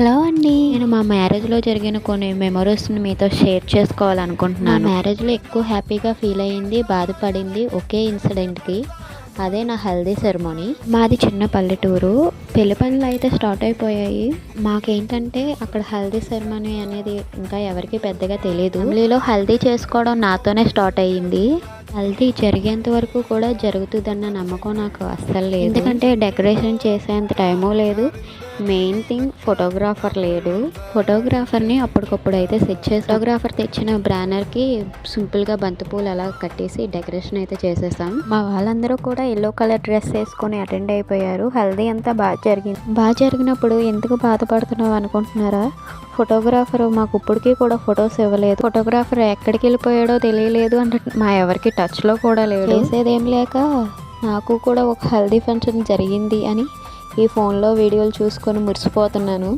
Hello అండి. నేను మా మ్యారేజ్లో జరిగిన కొన్ని మెమరీస్ని మీతో షేర్ చేసుకోవాలనుకుంటున్నాను. మ్యారేజ్లో ఎక్కువ హ్యాపీగా ఫీల్ అయ్యింది బాధపడింది ఒకే ఇన్సిడెంట్కి. అదే నా హల్దీ సెరమోనీ. మాది చిన్న పల్లెటూరు. పెళ్ళి పనులు అయితే స్టార్ట్ అయిపోయాయి. మాకేంటంటే అక్కడ హల్దీ సెరమనీ అనేది ఇంకా ఎవరికి పెద్దగా తెలియదు ఫ్యామిలీలో హల్దీ చేసుకోవడం నాతోనే స్టార్ట్ అయ్యింది. హల్దీ జరిగేంత వరకు కూడా జరుగుతుందన్న నమ్మకం నాకు అస్సలు లేదు. ఎందుకంటే డెకరేషన్ చేసేంత టైము లేదు. మెయిన్ థింగ్ ఫోటోగ్రాఫర్ లేడు. ఫోటోగ్రాఫర్ని అప్పటికప్పుడు అయితే సెట్ చేసి ఫోటోగ్రాఫర్ తెచ్చిన బ్రానర్కి సింపుల్గా బంతిపూలు అలా కట్టేసి డెకరేషన్ అయితే చేసేసాం. మా వాళ్ళందరూ కూడా ఎల్లో కలర్ డ్రెస్ వేసుకొని అటెండ్ అయిపోయారు. హల్దీ అంతా బాగా జరిగింది. బాగా జరిగినప్పుడు ఎందుకు బాధపడుతున్నావు అనుకుంటున్నారా? ఫోటోగ్రాఫర్ మాకు ఇప్పటికీ కూడా ఫొటోస్ ఇవ్వలేదు. ఫోటోగ్రాఫర్ ఎక్కడికి వెళ్ళిపోయాడో తెలియలేదు అంటే మా ఎవరికి టచ్లో కూడా లేదు. చేసేదేం లేక నాకు కూడా ఒక హల్దీ ఫంక్షన్ జరిగింది అని ఈ ఫోన్లో వీడియోలు చూసుకొని మురిసిపోతున్నాను.